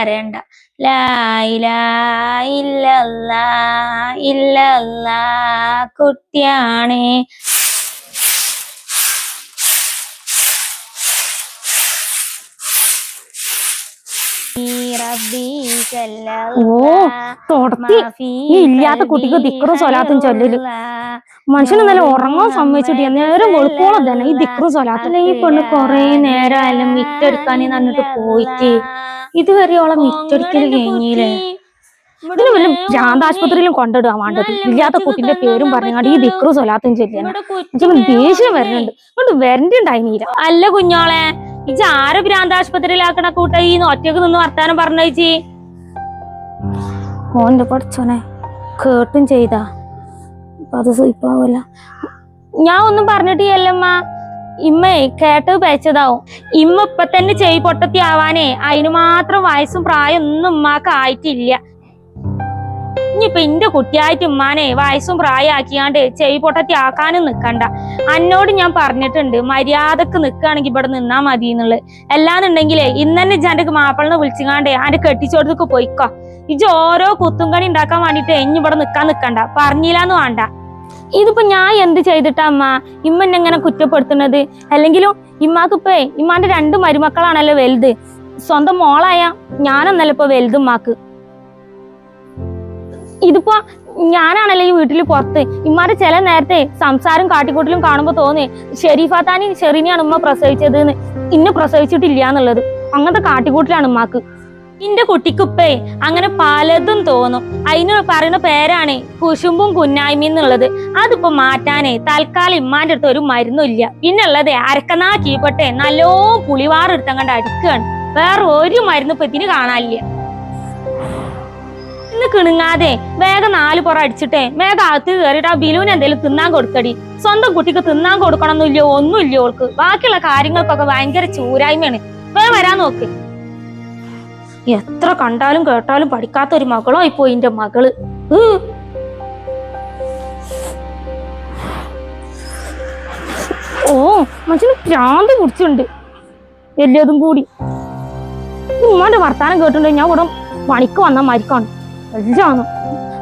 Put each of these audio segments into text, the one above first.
കരയണ്ട ഇല്ലല്ലാ കുട്ടിയാണ്. ഓ തൊടത്തി. ഈ ഇല്ലാത്ത കുട്ടിക്ക് ദിക്കറും സ്വലാത്തും ചൊല്ലല്. മനുഷ്യന് നല്ല ഉറങ്ങാൻ സമ്മതിച്ചിട്ട് നേരം വെളുപ്പോളം തന്നെ ഈ ദിക്കറും സ്വലാത്തും. അല്ല ഈ പെണ്ണ് കൊറേ നേരം നേരമായാലും മിറ്റെടുക്കാനേ പറഞ്ഞിട്ട് പോയിട്ട്. ഇതുവരെ ഓളെ മിറ്റൊരിക്കൽ കഴിഞ്ഞില്ലേ ഇതിന് വല്ല ഭ്രാന്താശുപത്രിയിലും കൊണ്ടിടുക വേണ്ടത് ഇല്ലാത്ത കുട്ടിന്റെ പേരും പറഞ്ഞാണ്ട് ഈ ദിക്റു സ്വലാത്തും ചെല്ലിയാണ് ദേഷ്യം വരുന്നുണ്ട് അതുകൊണ്ട് വരണ്ടിണ്ടായിരുന്നില്ല അല്ല കുഞ്ഞോളെ ഇജ് ആരെ ഭ്രാന്താശുപത്രിയിലാക്കണ കൂട്ട ഈ ഒറ്റയ്ക്ക് നിന്ന് വർത്താനം പറഞ്ഞേച്ചി ഓന്റെ പഠിച്ചോനെ കേട്ടും ചെയ്താ. അപ്പൊ അത് സുയിപ്പാവൂല ഞാൻ ഒന്നും പറഞ്ഞിട്ടില്ലമ്മ ഇമ്മേ കേട്ടത് പേച്ചതാവും ഇമ്മ ഇപ്പൊ തന്നെ ചെയ് പൊട്ടത്തി ആവാനേ അതിന് മാത്രം വയസ്സും പ്രായം ഒന്നും ഉമ്മാക്ക് ആയിട്ടില്ല. ഇനിയിപ്പൊ എന്റെ കുട്ടിയായിട്ട് ഉമ്മാനെ വയസ്സും പ്രായമാക്കിയാണ്ട് ചെയ് പൊട്ടത്തി ആക്കാനും നിക്കണ്ട. അന്നോട് ഞാൻ പറഞ്ഞിട്ടുണ്ട് മര്യാദയ്ക്ക് നിക്കുകയാണെങ്കിൽ ഇവിടെ നിന്നാ മതി എന്നുള്ളത്. അല്ലാന്നുണ്ടെങ്കിലേ ഇന്നെ ഇജാന്റെ മാപ്പിളിനെ വിളിച്ചുകാണ്ടേ അന്റെ കെട്ടിച്ചോടത്തേക്ക് പോയിക്കോ. ഇജ് ഓരോ കുത്തും കണി ഉണ്ടാക്കാൻ വേണ്ടിട്ട് ഇനി ഇവിടെ നിക്കാൻ നിക്കണ്ട. പറഞ്ഞില്ലാന്ന് വേണ്ട. ഇതിപ്പോ ഞാൻ എന്ത് ചെയ്തിട്ടാ അമ്മ? ഇമ്മ എന്നെ ഇങ്ങനെ കുറ്റപ്പെടുത്തുന്നത്? അല്ലെങ്കിലും ഇമ്മാക്കിപ്പേ ഇമ്മാന്റെ രണ്ട് മരുമക്കളാണല്ലോ വലുത്. സ്വന്തം മോളായ ഞാനൊന്നല്ല ഇപ്പൊ വലുത് ഇതിപ്പോ ഞാനാണല്ലോ ഈ വീട്ടിൽ പുറത്ത്. ഇമ്മാരെ ചില നേരത്തെ സംസാരം കാട്ടിക്കൂട്ടിലും കാണുമ്പോ തോന്നി ഷെരീഫാത്താനി ഷെറീനെയാണ് ഉമ്മ പ്രസവിച്ചത് ഇന്ന് പ്രസവിച്ചിട്ടില്ല എന്നുള്ളത്. അങ്ങനത്തെ കാട്ടിക്കൂട്ടിലാണ് ഉമ്മാക്ക്. ഇന്റെ കുട്ടിക്കുപ്പേ അങ്ങനെ പലതും തോന്നും. അതിന് പറയുന്ന പേരാണ് കുശുമ്പും കുന്നായ്മ എന്നുള്ളത്. അതിപ്പോ മാറ്റാനേ തൽക്കാലം ഇമ്മാന്റെ അടുത്ത് ഒരു മരുന്നും ഇല്ല പിന്നെ ഉള്ളത് അരക്കനാ കീപ്പട്ടെ നല്ലോ പുളിവാറെടുത്തം കണ്ട് അടിക്കുകയാണ് വേറെ ഒരു മരുന്ന് ഇപ്പൊ ഇതിന് കാണാനില്ല. ഇന്ന് കിണുങ്ങാതെ വേഗം നാല് പുറം അടിച്ചിട്ടേ വേഗം അകത്ത് കയറിയിട്ട് ആ ബിലുവിന് എന്തെങ്കിലും തിന്നാൻ കൊടുക്കടി. സ്വന്തം കുട്ടിക്ക് തിന്നാൻ കൊടുക്കണമെന്നില്ല ഒന്നുമില്ല ഓൾക്ക്. ബാക്കിയുള്ള കാര്യങ്ങൾക്കൊക്കെ ഭയങ്കര ചൂരായ്മയാണ്. വേഗം വരാൻ നോക്ക്. എത്ര കണ്ടാലും കേട്ടാലും പഠിക്കാത്ത ഒരു മകളോ. ഇപ്പോ എന്റെ മകൾ ഓ മനുഷ്യന് ഭ്രാന്ത് കുടിച്ചുണ്ട് വലിയതും കൂടി. ഉമ്മാന്റെ വർത്താനം കേട്ടിട്ടുണ്ട് ഞാൻ ഇവിടെ പണിക്ക് വന്ന മരിക്കാണ് എല്ലാന്ന്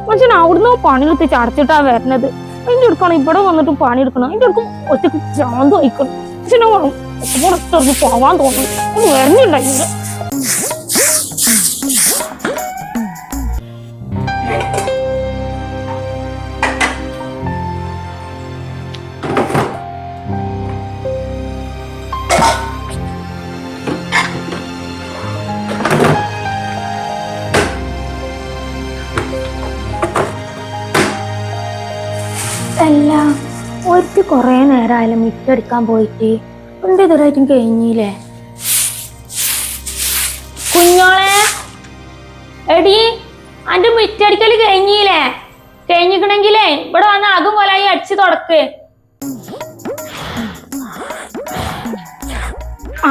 മനുഷ്യൻ അവിടുന്ന് പണിയെടുത്ത് ചടച്ചിട്ടാ വരണത് അതിന്റെ എടുക്കണം ഇവിടെ വന്നിട്ട് പണിയെടുക്കണം അതിന്റെ അടുക്കും ഒറ്റയ്ക്ക് ഭ്രാന്ത് വഹിക്കണം. മനുഷ്യനെ പുറത്തിറങ്ങി പോവാൻ തോന്നുന്നു. വരുന്നുണ്ടായില്ല നേരമായാലും മിറ്റടിക്കാൻ പോയിട്ട് എന്റെ ഇതുവരായിട്ടും കഴിഞ്ഞില്ലേ? കുഞ്ഞോളെ എടി അന്റെ മിറ്റടിക്കൽ കഴിഞ്ഞില്ലേ? കഴിഞ്ഞിക്കണെങ്കിലേ ഇവിടെ വന്ന് അകും പോലായി അടിച്ചു തുടക്ക്.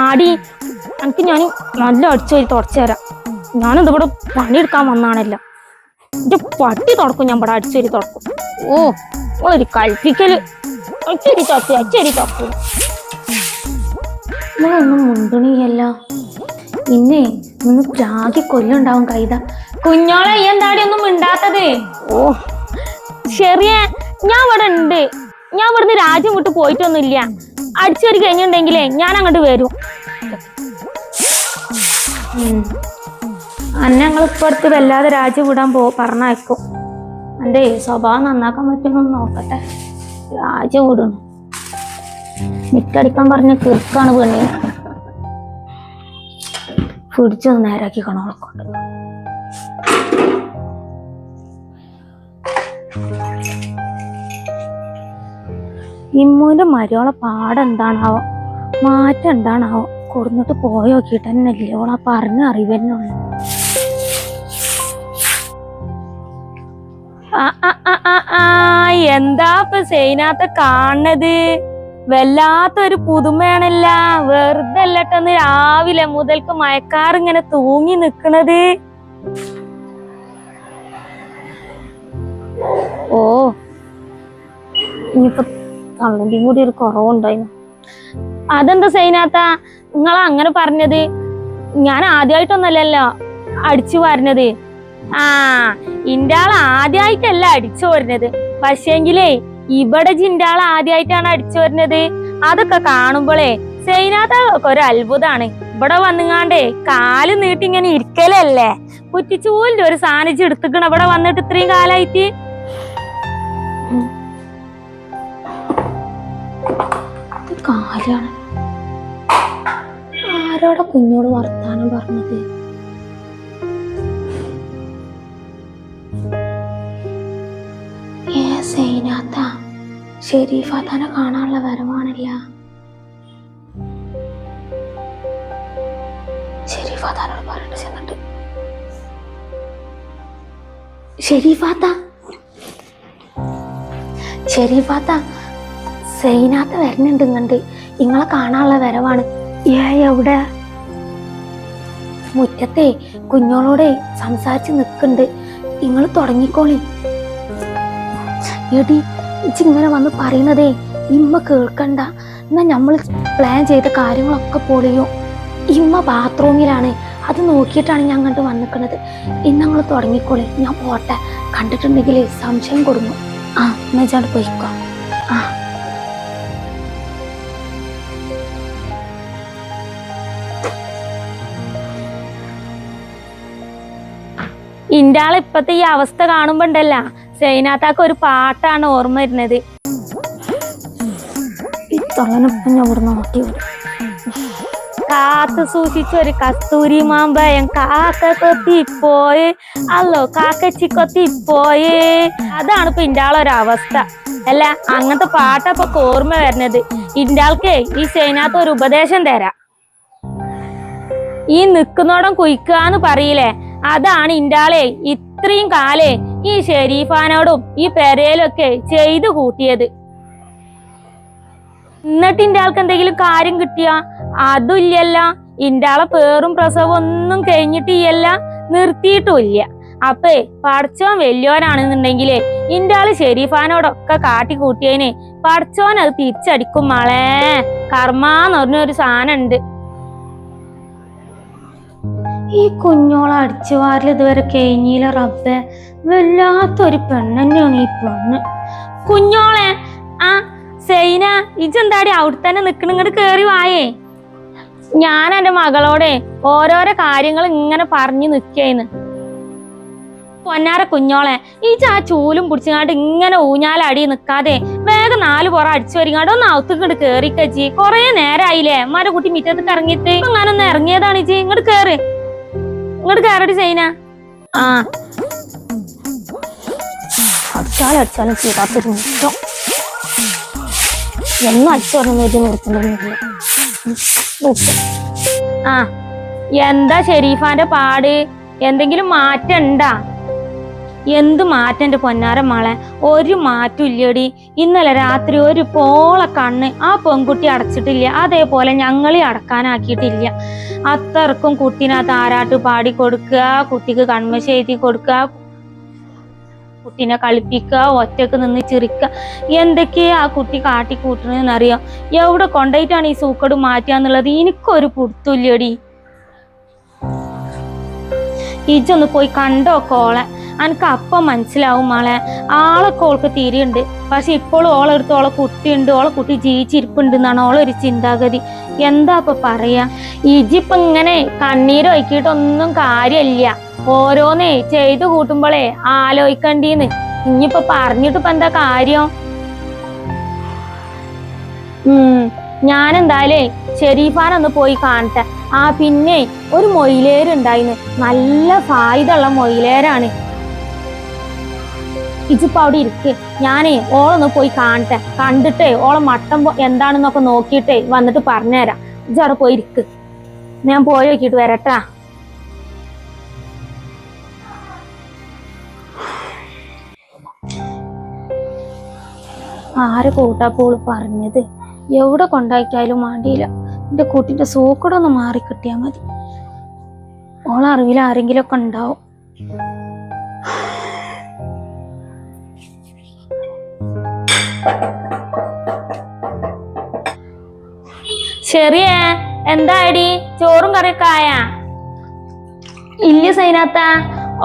ആടി എനിക്ക് ഞാൻ നല്ല അടിച്ചു വരി തുടച്ചു തരാം. ഞാനിത് ഇവിടെ പണിയെടുക്കാൻ വന്നാണല്ലോ. എന്റെ പട്ടി തുടക്കും ഞാൻ ഇവിടെ അടിച്ചു വരി തുടക്കും. ഓ ഒരു കൽപ്പിക്കൽ. അച്ചരി തപ്പി അച്ചരി തപ്പു നിങ്ങളൊന്നും മുണ്ടണിയല്ല പിന്നെ ഒന്ന് ചാകി കൊല്ലുണ്ടാവും കൈത. കുഞ്ഞോളെ ഈ എന്താടി ഒന്നും മിണ്ടാത്തത്? ഓ. ശരിയ ഞാൻ ഇവിടെ ഉണ്ട്. ഞാൻ ഇവിടുന്ന് രാജ്യം വിട്ട് പോയിട്ടൊന്നുമില്ല. അടിച്ചൊരു കഴിഞ്ഞിട്ടുണ്ടെങ്കിലേ ഞാൻ അങ്ങോട്ട് വരും. അന്നെ ഞങ്ങൾ വല്ലാതെ രാജ്യം വിടാൻ പോ പറഞ്ഞയക്കും. എന്റെ സ്വഭാവം നന്നാക്കാൻ പറ്റുമെന്ന് നോക്കട്ടെ. രാജ്യം വിടണം മിറ്റടിക്കാൻ പറഞ്ഞ കിർക്കാണ് പെണ്ണി. പിടിച്ചു നേരാക്കി കണോളക്കൊണ്ട് ഇമ്മൂന്റെ മരിയോളെ പാടെന്താണാവോ മാറ്റം എന്താണാവോ? കൊടുന്നിട്ട് പോയി നോക്കിയിട്ട് തന്നെ ഇല്ലേ ഓളാ പറഞ്ഞ അറിവെന്നുള്ളു ആ, ആ, എന്താ ഇപ്പൊ സൈനാത്ത കാണണത്? വല്ലാത്തൊരു പുതുമയാണല്ല. വെറുതെ അല്ലട്ടെന്ന് രാവിലെ മുതൽക്ക് മയക്കാർ ഇങ്ങനെ തൂങ്ങി നിക്കണത്. ഓ ഇനിയിപ്പൊ തള്ളിന്റെയും കൂടി ഒരു കുറവുണ്ടായിരുന്നു അതെന്താ സൈനാത്ത? നിങ്ങൾ അങ്ങനെ പറഞ്ഞത്? ഞാൻ ആദ്യമായിട്ടൊന്നല്ലല്ലോ അടിച്ചു വരുന്നത് ആ ഇന്റെ ആൾ ആദ്യമായിട്ടല്ല അടിച്ചു വരുന്നത്. പക്ഷേങ്കിലേ ഇവിടെ ജിന്റെ ആൾ ആദ്യമായിട്ടാണ് അടിച്ചു വരുന്നത്. അതൊക്കെ കാണുമ്പോളേ സൈനാഥൊക്കെ ഒരു അത്ഭുതാണ്. ഇവിടെ വന്നുങ്ങാണ്ടേ കാൽ നീട്ടി ഇങ്ങനെ ഇരിക്കലല്ലേ? കുറ്റിച്ചൂലിന്റെ ഒരു സാന്നിധ്യം എടുത്തിക്കണം ഇവിടെ വന്നിട്ട് ഇത്രയും കാലായിട്ട്. കാലാണ്. ആരോടെ കുഞ്ഞോട് വർത്താനം പറഞ്ഞത്? ഷെരീഫാത്താനെ കാണാനുള്ള വരവാണില്ല? ഷെരീഫാത്താനോട് പറഞ്ഞിട്ട് ചെന്നിട്ട്. ഷെരീഫാത്ത ഷെരീഫാത്ത സൈനാത്ത വരുന്നുണ്ട് ഇങ്ങണ്ട്. നിങ്ങളെ കാണാനുള്ള വരവാണ്. ഏ എവിടെ മുറ്റത്തെ കുഞ്ഞോളോടെ സംസാരിച്ച് നിൽക്കുന്നുണ്ട് നിങ്ങൾ തുടങ്ങിക്കോളി. എടി ഇങ്ങനെ വന്ന് പറയുന്നതേ ഇമ്മ കേൾക്കണ്ട. എന്നാ നമ്മൾ പ്ലാൻ ചെയ്ത കാര്യങ്ങളൊക്കെ പൊളിയും. ഇമ്മ ബാത്റൂമിലാണ്. അത് നോക്കിയിട്ടാണ് ഞാൻ കണ്ട് വന്നിക്കുന്നത് ഇന്ന് ഞങ്ങൾ തുടങ്ങിക്കോളി. ഞാൻ പോട്ടെ. കണ്ടിട്ടുണ്ടെങ്കിൽ സംശയം കൊടുങ്ങും. ആ ഞാൻ പോയിക്കോ. ആ. ഇന്റെ ആൾ ഇപ്പത്തെ ഈ അവസ്ഥ കാണുമ്പോ ഉണ്ടല്ല ഒരു പാട്ടാണ് ഓർമ്മ വരുന്നത്. കാത്തു സൂക്ഷിച്ചൊരു കസ്തൂരി മാമ്പയം കാക്ക കൊത്തിപ്പോയി. അല്ലോ കാക്കച്ചി കൊത്തിപ്പോയി. അതാണ് ഇപ്പൊ ഇന്റെ ആളൊരവസ്ഥ അല്ല അങ്ങനത്തെ പാട്ടപ്പൊ ഓർമ്മ വരുന്നത്. ഇന്റെ ആൾക്കേ ഈ സൈനാത്ത് ഒരു ഉപദേശം തരാം. ഈ നിക്കുന്നോടം കുയിക്കാന്ന് പറയില്ലേ? അതാണ് ഇന്റെ ആളെ ഇത്രയും കാലേ ഈ ഷെരീഫാനോടും ഈ പെരയിലൊക്കെ ചെയ്തു കൂട്ടിയത്. എന്നിട്ട് ഇന്റെ ആൾക്ക് എന്തെങ്കിലും കാര്യം കിട്ടിയ? അതുമില്ലല്ല. ഇന്റെ ആളെ പേറും പ്രസവം ഒന്നും കഴിഞ്ഞിട്ടില്ല നിർത്തിയിട്ടുമില്ല. അപ്പേ പടച്ചോൻ വലിയോനാണെന്നുണ്ടെങ്കിലേ ഇന്റെ ആൾ ഷെരീഫാനോടൊക്കെ കാട്ടി കൂട്ടിയതിന് പടച്ചോൻ അത് തിരിച്ചടിക്കും മാളേ. കർമാന്ന് പറഞ്ഞൊരു സാധനം ഉണ്ട് ഈ കുഞ്ഞോളെ അടിച്ചു വാരൽ ഇതുവരെ കഴിഞ്ഞില്ല റബ്ബെ. വല്ലാത്തൊരു പെണ്ണെന്നെയാണ് ഈ പെണ്ണ്. കുഞ്ഞോളെ ആ സൈന ഇജെന്താടി അവിടെ തന്നെ നിൽക്കണ ഇങ്ങോട്ട് കേറി വായേ. ഞാൻ എന്റെ മകളോടെ ഓരോരോ കാര്യങ്ങൾ ഇങ്ങനെ പറഞ്ഞു നിക്കേന്ന്. പൊന്നാര കുഞ്ഞോളെ ഈ ആ ചൂലും പിടിച്ചങ്ങാണ്ട് ഇങ്ങനെ ഊഞ്ഞാലടി നിക്കാതെ വേഗം നാല് പുറം അടിച്ചു വരിങ്ങാണ്ട് ഒന്ന് അവത്തുക്കിട്ട് കേറിക്കച്ചി കൊറേ നേരായില്ലേ? അമ്മാരെ കുട്ടി മിറ്റത്തേക്ക് ഇറങ്ങിയിട്ട്. ഇപ്പൊ ഞാനൊന്ന് ഇറങ്ങിയതാണ് ഇജി ഇങ്ങോട്ട് കേറ്. ഇങ്ങോട്ട് കയറടി സൈന. ആ. അടിച്ചാലും അടിച്ചാലും ചെയ്യാത്തൊരു നിമിഷം എന്നും അടിച്ചു പറഞ്ഞു ഒരു നിർത്തുന്നില്ല ആ. എന്താ ഷെരീഫാന്റെ പാട്? എന്തെങ്കിലും മാറ്റം ഉണ്ടാ? എന്ത് മാറ്റം എന്റെ പൊന്നാര മാളെ? ഒരു മാറ്റം ഇല്ലടി. ഇന്നലെ രാത്രി ഒരു പോള കണ്ണ് ആ പെൺകുട്ടി അടച്ചിട്ടില്ല. അതേപോലെ ഞങ്ങളെ അടക്കാനാക്കിയിട്ടില്ല. അത്രക്കും കുട്ടീനെ താരാട്ട് പാടി കൊടുക്കുക കുട്ടിക്ക് കൺമശ എഴുതി കൊടുക്കുക കുട്ടീനെ കളിപ്പിക്കുക ഒറ്റയ്ക്ക് നിന്ന് ചിരിക്കുക. എന്തൊക്കെയാ ആ കുട്ടി കാട്ടിക്കൂട്ടണെന്ന് അറിയാം എവിടെ കൊണ്ടുപോയിട്ടാണ് ഈ സൂക്കട് മാറ്റുക എന്നുള്ളത് എനിക്കൊരു പുടുത്തില്ലടി ഇജൊന്ന് പോയി കണ്ടോ കോളെ എനിക്ക് അപ്പം മനസ്സിലാവും മോളെ. ആളൊക്കെ ഓൾക്ക് തീരെയുണ്ട്. പക്ഷെ ഇപ്പോഴും ഓളെടുത്ത് ഓളെ കുട്ടിയുണ്ട് ഓളെ കുട്ടി ജീവിച്ചിരിപ്പുണ്ട് എന്നാണ് ഓളൊരു ചിന്താഗതി. എന്താ ഇപ്പൊ പറയാ? ഇജിപ്പ ഇങ്ങനെ കണ്ണീരൊഴുക്കിയിട്ടൊന്നും കാര്യമില്ല. ഓരോന്നേ ചെയ്തു കൂട്ടുമ്പോളേ ആലോചിക്കണ്ടീന്ന്. ഇനിയിപ്പൊ പറഞ്ഞിട്ട് ഇപ്പൊ എന്താ കാര്യം? ഉം ഞാനെന്തായാലേ ഷെരീഫാനൊന്ന് പോയി കാണട്ടെ. ആ പിന്നെ ഒരു മൊയിലേരുണ്ടായിന്ന് നല്ല ഫായുതുള്ള മൊയിലേരാണ്. ഇജിപ്പോ അവിടെ ഇരിക്ക്. ഞാനേ ഓളൊന്ന് പോയി കാണട്ടെ. കണ്ടിട്ടേ ഓളെ മട്ടം എന്താണെന്നൊക്കെ നോക്കിയിട്ടേ വന്നിട്ട് പറഞ്ഞുതരാം ഇജ് അവിടെ പോയി ഇരിക്ക്. ഞാൻ പോയി നോക്കിയിട്ട് വരട്ടാ. ആര് കൂട്ടാപ്പോൾ പറഞ്ഞത്? എവിടെ കൊണ്ടാക്കിയാലും മാണ്ടിയില്ല. എന്റെ കൂട്ടിന്റെ സൂക്കടൊന്ന് മാറി കിട്ടിയാ മതി. ഓളറിവിൽ ആരെങ്കിലും ഒക്കെ ഉണ്ടാവും. ചെറിയ എന്താടി ചോറും കറിയൊക്കെ ആയാ? ഇല്ല സൈനാത്ത.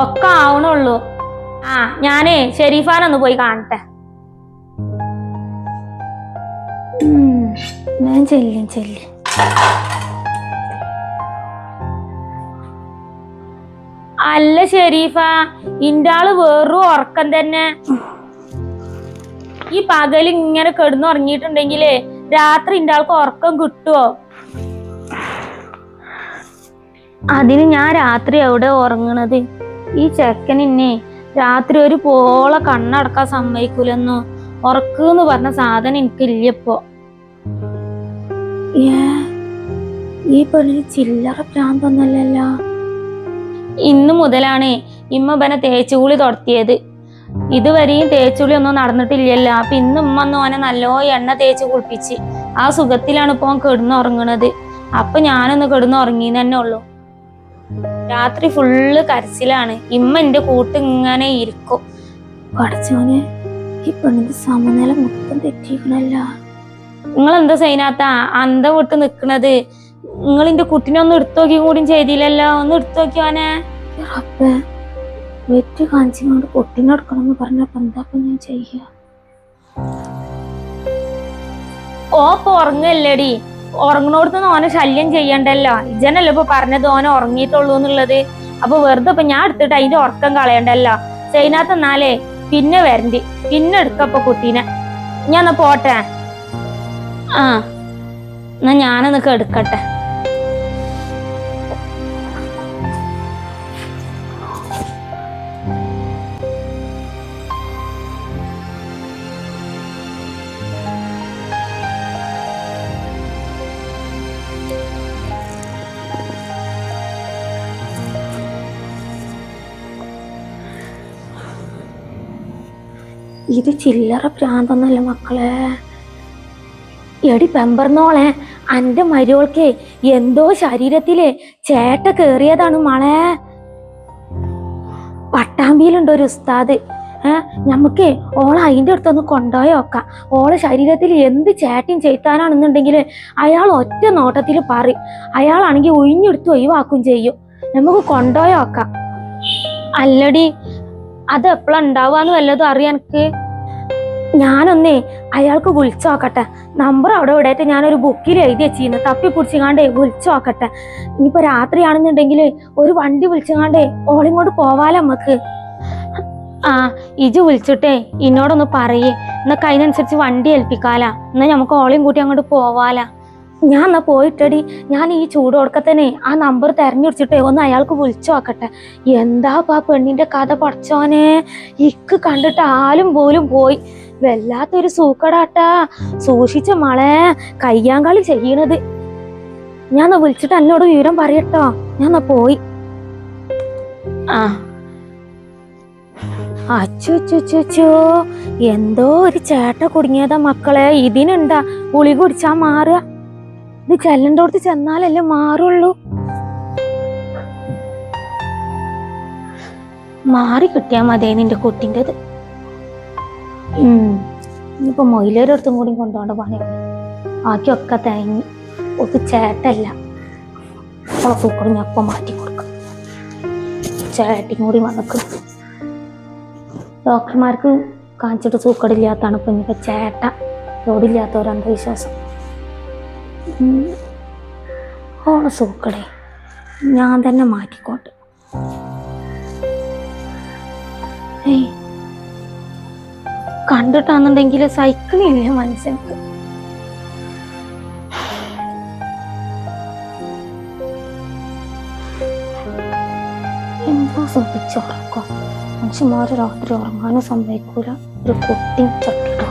ഒക്കെ ആവണുള്ളൂ. ആ ഞാനേ ഷെരീഫാനൊന്ന് പോയി കാണട്ടെ. ഞാൻ ചെല്ലും ചെല്ലും. അല്ല ഷെരീഫ. ഇന്റാൾ വേറൊരു വെറും ഉറക്കം തന്നെ. ഈ പകൽ ഇങ്ങനെ കിടന്നുറങ്ങിയിട്ടുണ്ടെങ്കിലേ രാത്രി ഇന്റെ ആൾക്ക് ഉറക്കം കിട്ടുവോ? അതിന് ഞാൻ രാത്രി അവിടെ ഉറങ്ങണത്? ഈ ചെക്കനിന്നെ രാത്രി ഒരു പോളെ കണ്ണടക്കാൻ സമ്മതിക്കൂലെന്നോ? ഉറക്കെന്ന് പറഞ്ഞ സാധനം എനിക്കില്ലപ്പോ ഇല്ലപ്പോ ഈ പെണ്ണിന് ചില്ലറ പ്രാന്തൊന്നല്ലല്ലോ ഇന്നു മുതലാണ് ഇമ്മ പന തേച്ചുകൂളി തുടത്തിയത് ഇതുവരെയും തേച്ചുളി ഒന്നും നടന്നിട്ടില്ലല്ലോ. അപ്പൊ ഇന്ന് ഉമ്മ ഒന്ന് ഓനെ നല്ലോ എണ്ണ തേച്ച് കുളിപ്പിച്ച് ആ സുഖത്തിലാണ് ഇപ്പൊ ഓൻ കിടന്നുറങ്ങണത്. അപ്പൊ ഞാനൊന്ന് കിടന്നുറങ്ങി തന്നെ ഉള്ളൂ. രാത്രി ഫുള്ള് കരച്ചിലാണ്. ഇമ്മ എന്റെ കൂട്ട് ഇങ്ങനെ ഇരിക്കും. പഠിച്ചോനെ ഈ പെണ്ണിന്റെ സമനില മൊത്തം തെറ്റിക്കണല്ല നിങ്ങൾ എന്താ സൈനാത്ത? അന്ത വിട്ട് നിക്കണത്. നിങ്ങൾ എന്റെ കുട്ടിനെ ഒന്ന് എടുത്തു നോക്കി കൂടിയും ചെയ്തില്ലല്ലോ. ഒന്ന് എടുത്തു നോക്കിയോനെ റബ്ബേ വെറ്റ് കാണിച്ചുകൊണ്ട് പൊട്ടിനെടുക്കണം എന്ന് പറഞ്ഞപ്പോ എന്താ ഇപ്പൊ ഞാൻ ചെയ്യ ഓ ഇപ്പൊ ഉറങ്ങല്ലേടി ഉറങ്ങണോടത്ത് ഓനെ ശല്യം ചെയ്യണ്ടല്ലോ. ഇജനല്ലേ ഇപ്പൊ പറഞ്ഞത് ഓനെ ഉറങ്ങിയിട്ടുള്ളൂ എന്നുള്ളത്. അപ്പൊ വെറുതെ ഇപ്പൊ ഞാൻ എടുത്തിട്ട് അതിന്റെ ഉറക്കം കളയണ്ടല്ലോ. ചെയ്നാത്ത എന്നാലേ പിന്നെ വരണ്ടി. പിന്നെ എടുക്കപ്പൊ കുട്ടീനെ. ഞാൻ എന്നാ പോട്ടെ? ആ എന്നാ ഞാനൊന്നൊക്കെ എടുക്കട്ടെ ഇത് ചില്ലറ ഭ്രാന്തൊന്നല്ല മക്കളെ? എടി പെമ്പർന്നോളെ അന്റെ മരുവൾക്ക് എന്തോ ശരീരത്തിൽ ചേട്ട കേറിയതാണ് മളെ. പട്ടാമ്പിയിലുണ്ട് ഒരു ഉസ്താദ്. നമുക്ക് ഓളെ അതിന്റെ അടുത്തൊന്ന് കൊണ്ടുപോയി നോക്കാം. ഓളെ ശരീരത്തിൽ എന്ത് ചേട്ടയും ചെയ്ത്താനാണെന്നുണ്ടെങ്കിൽ അയാൾ ഒറ്റ നോട്ടത്തിൽ പറയും. അയാളാണെങ്കിൽ ഒഴിഞ്ഞെടുത്ത് ഒഴിവാക്കും ചെയ്യും. നമുക്ക് കൊണ്ടുപോയി നോക്കാം. അല്ലടി അത് എപ്പോഴാ ഉണ്ടാവാന്ന് വല്ലതും അറിയാൻ എനിക്ക്? ഞാനൊന്നേ അയാൾക്ക് വിളിച്ചു നോക്കട്ടെ. നമ്പർ അവിടെ ഇവിടെയായിട്ട് ഞാനൊരു ബുക്കിൽ എഴുതി വെച്ചിരുന്നു. തപ്പി പിടിച്ചിങ്ങാണ്ടേ വിളിച്ചു നോക്കട്ടെ. ഇനിയിപ്പോ രാത്രിയാണെന്നുണ്ടെങ്കിൽ ഒരു വണ്ടി വിളിച്ചങ്ങാണ്ടേ ഓളിങ്ങോട്ട് പോവാലോ നമുക്ക് ആ ഇജ് വിളിച്ചിട്ടേ. ഇന്നോടൊന്ന് പറയേ. എന്നൊക്കെ അതിനനുസരിച്ച് വണ്ടി ഏൽപ്പിക്കാലാ. എന്നാ നമുക്ക് ഓളിയും കൂട്ടി അങ്ങോട്ട് പോവാലാ. ഞാൻ എന്നാ പോയിട്ടടി? ഞാൻ ഈ ചൂട് കൊടുക്കത്തന്നെ ആ നമ്പർ തെരഞ്ഞെടുത്തിട്ടേ ഒന്ന് അയാൾക്ക് വിളിച്ചു നോക്കട്ടെ. എന്താ ആ പെണ്ണിന്റെ കഥ പഠിച്ചോനെ? ഇക്ക് കണ്ടിട്ട് ആലും പോലും പോയി. വല്ലാത്തൊരു സൂക്കടാട്ടാ. സൂക്ഷിച്ച മളെ കയ്യാങ്കളി ചെയ്യണത്. ഞാൻ വിളിച്ചിട്ട് എന്നോട് വിവരം പറയട്ടോ. ഞാൻ പോയി. ആ. അച്ചുച്ചുച്ചുച്ചോ എന്തോ ഒരു ചേട്ട കുടുങ്ങിയതാ മക്കളെ. ഇതിനുണ്ടാ ഉളി കുടിച്ചാ മാറുക. ഇത് ചെല്ലണ്ടോടത്ത് ചെന്നാലല്ലേ മാറുള്ളൂ. മാറി കിട്ടിയാ മതി നിന്റെ കുട്ടിന്റെത്. ഇനിയിപ്പോ മൊയിലൊരിടത്തും കൂടി കൊണ്ടുപോകേണ്ട പണിയാണ് ബാക്കിയൊക്കെ തേങ്ങി. ഒക്കെ ചേട്ടല്ല. അവളെ സൂക്കട് ഞാൻ ഇപ്പൊ മാറ്റി കൊടുക്കും. ചേട്ടി കൂടി വന്നിക്കും. ഡോക്ടർമാർക്ക് കാണിച്ചിട്ട് സൂക്കടില്ലാത്താണ് ഇപ്പൊ ഇനിയിപ്പോ ചേട്ട റോഡില്ലാത്ത ഒരു അന്ധവിശ്വാസം. ഓളെ സൂക്കടേ ഞാൻ തന്നെ മാറ്റിക്കോട്ടെ. കണ്ടിട്ടാന്നുണ്ടെങ്കിൽ സൈക്കിളില്ല മനുഷ്യർക്ക് എന്തോ സുഖിച്ചുറക്കം മനുഷ്യന്മാര് രാത്രി ഉറങ്ങാനും സമ്മതിക്കൂല. ഒരു കുട്ടി ചട്ടിട്ട്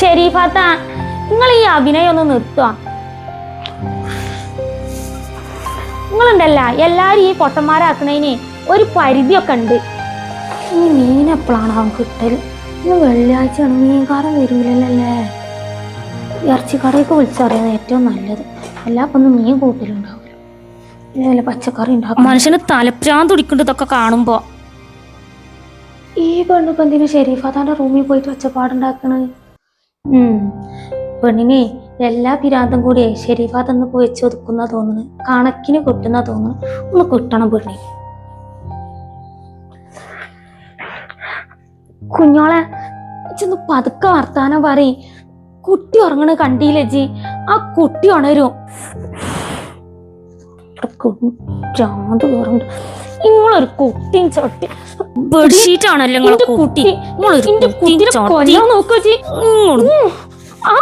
ശരി ഫാത്ത നിങ്ങൾ ഈ അഭിനയം ഒന്ന് നിർത്തുക നിങ്ങളുണ്ടല്ല എല്ലാരും ഈ പൊട്ടന്മാരാക്കണതിന് ഒരു പരിധിയൊക്കെ ഉണ്ട്. ഈ മീൻ എപ്പോഴാണ് അവൻ കിട്ടൽ ഇന്ന് വെള്ളിയാഴ്ചയാണ് മീൻകാരൻ വരൂലല്ലേ ഇറച്ചിക്കടയൊക്കെ വിളിച്ചറിയാൻ ഏറ്റവും നല്ലത്. എല്ലാ ഒന്ന് മീൻ കൂട്ടിലുണ്ടാവില്ല ഇല്ല പച്ചക്കറി ഉണ്ടാവും മനുഷ്യന് തലപ്രാന്ത് തുടിക്കുന്നുണ്ട് ഇതൊക്കെ കാണുമ്പോ. ഈ പെണ്ണിപ്പോ എന്തിനാ ഷെരീഫാത്താന്റെ റൂമിൽ പോയിട്ട് ഒച്ചപ്പാടുണ്ടാക്കണേ? ഉം. പെണ്ണിനെ എല്ലാ പിരാന്തും കൂടി ശരീഫാത്തൊന്ന് പോയി ചൊതുക്കുന്ന തോന്നുന്നു. കണക്കിന് കിട്ടുന്ന തോന്നുന്നു. ഒന്ന് കിട്ടണം പെണ്ണി കുഞ്ഞോളെ ചെന്ന് പതുക്കെ വർത്താനം പറയും. കുട്ടി ഉറങ്ങണ കണ്ടിയില്ലേ ജി ആ കുട്ടി ഉണരും. കയറുണ്ട് നിങ്ങളൊരു കുട്ടിയും ചോട്ടി ബെഡ്ഷീറ്റ് ആണല്ലോ കുട്ടി. കുട്ടി. നോക്കോ ജി ആ.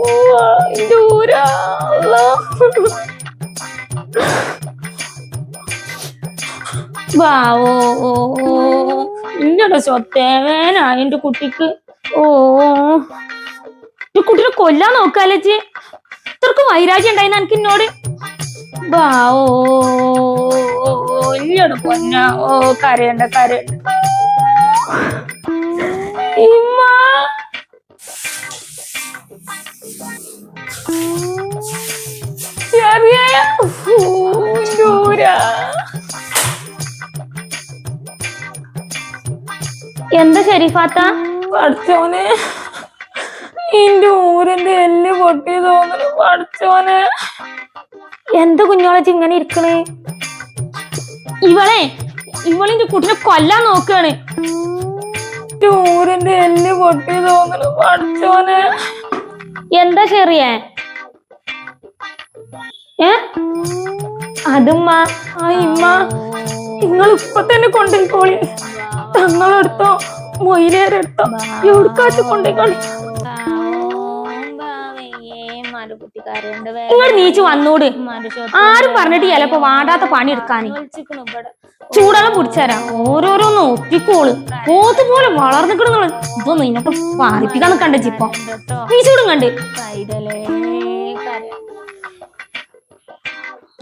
ഉവ്വ, ഇന്റെ ഊരാ, വാ, ഓ, ഓ, ഓ. ഇല്ലടോ സ്വത്തേവേന എന്റെ കുട്ടിക്ക് ഓ കുട്ടിനെ കൊല്ലാൻ നോക്കാലേ ഇത്രക്ക് വൈരാഗ്യം ഉണ്ടായി എനിക്ക് എന്നോട് വാ, ഓ ഓ, ഓ, ഇല്ലടോ പൊന്ന ഓ കരയണ്ട കരയണ്ട ഇമ്മ ചെറിയ. എന്താ ഷെരീഫാത്ത പഠിച്ചോനെ നിന്റെ ഊരിന്റെ എല്ല് പൊട്ടി തോന്നുന്നു പഠിച്ചോനെ എന്താ കുഞ്ഞോളച്ച് ഇങ്ങനെ ഇരിക്കണേ? ഇവളെ ഇവളിന്റെ കുട്ടിനെ കൊല്ലാൻ നോക്കാണ്. ഊരിന്റെ എല്ല് പൊട്ടി തോന്നുന്നു. പഠിച്ചോനെ എന്താ ചെറിയ? അതുമ്മ. ആ ഇമ്മ. നിങ്ങൾ ഇപ്പൊ തന്നെ കൊണ്ടുപോയി. തങ്ങളെടുത്തോ? മൊയിലേരെടുത്തോ? എവിടുക്കാറ്റ് കൊണ്ടുപോയിക്കോളി നിങ്ങൾ നീച്ച് വന്നൂട്. ആരും പറഞ്ഞിട്ട് ചിലപ്പോ വാടാത്ത പണി എടുക്കാന് ചൂടെള്ളം പിടിച്ചരാ ഓരോരോന്ന് ഒപ്പിക്കോൾ പോത്ത് പോലെ വളർന്നിക്കിടുങ്ങൾ ഇതൊന്നും ഇതിനൊക്കെ പാറിപ്പിക്കാൻ നിക്കണ്ട ചിപ്പോ നീച്ചൂടും കണ്ട്.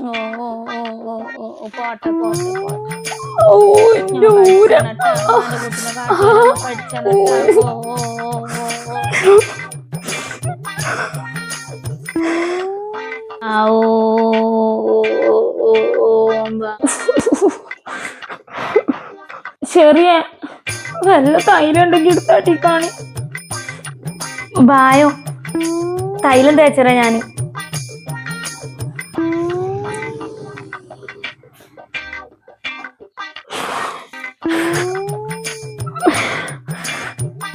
ഓ ഓ ഓ ഓ ഓ ഓ പോട്ടെ പോട്ടെ പോട്ടെ. ഊര ചെറിയ നല്ല തൈലം ഉണ്ടെങ്കിൽ എടുത്താട്ടിക്കാണ് ബായോ തൈലം തേച്ചറ ഞാൻ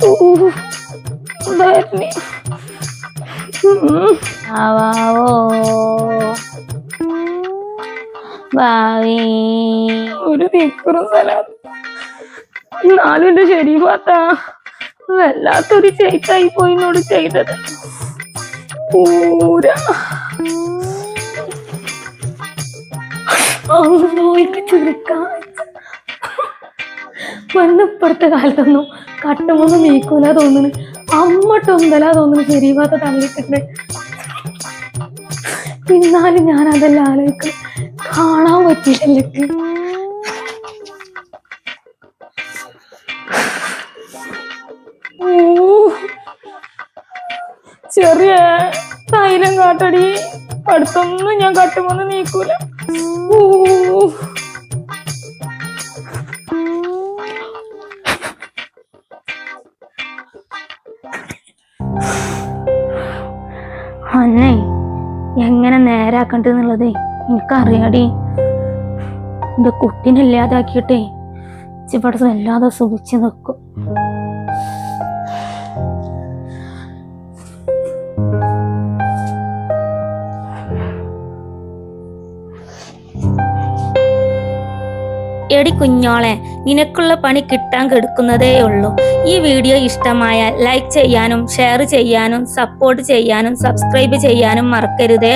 ഊ, ഇതായിരുന്നു. ഉം. ഒരു നിക്കുറും എന്നാലും എന്റെ ശരീഫാത്ത വല്ലാത്തൊരു ചെയ്തായി പോയി എന്നോട് ചെയ്തത്. പൂര. പോയിട്ട് ചുരുക്കാൻ പെണ്ണിപ്പുറത്തെ കാലത്തൊന്നും കട്ടമൊന്നും നീക്കൂല തോന്നുന്നു. അമ്മട്ടൊന്നല തോന്നുന്നു. ശരീഭാത്ത തള്ളിട്ടുണ്ട് എന്നാലും ഞാൻ അതെല്ലാം ആലോചിക്കും കാണാൻ പറ്റിയില്ലക്ക് ചെറിയ തൈലം കാട്ടടി. അടുത്തൊന്നും ഞാൻ കട്ടുമെന്ന് നീക്കൂല. അന്നേ എങ്ങനെ നേരാക്കണ്ടെന്നുള്ളത് എനിക്കറിയാടി. എന്റെ കുട്ടീനെ ഇല്ലാതാക്കിയിട്ടേ ഇവിടെ വല്ലാതെ സുഖിച്ച് നിൽക്കും. എടി കുഞ്ഞോളെ നിനക്കുള്ള പണി കിട്ടാൻ കെടുക്കുന്നതേ ഉള്ളൂ. ഈ വീഡിയോ ഇഷ്ടമായാൽ ലൈക്ക് ചെയ്യാനും ഷെയർ ചെയ്യാനും സപ്പോർട്ട് ചെയ്യാനും സബ്സ്ക്രൈബ് ചെയ്യാനും മറക്കരുതേ.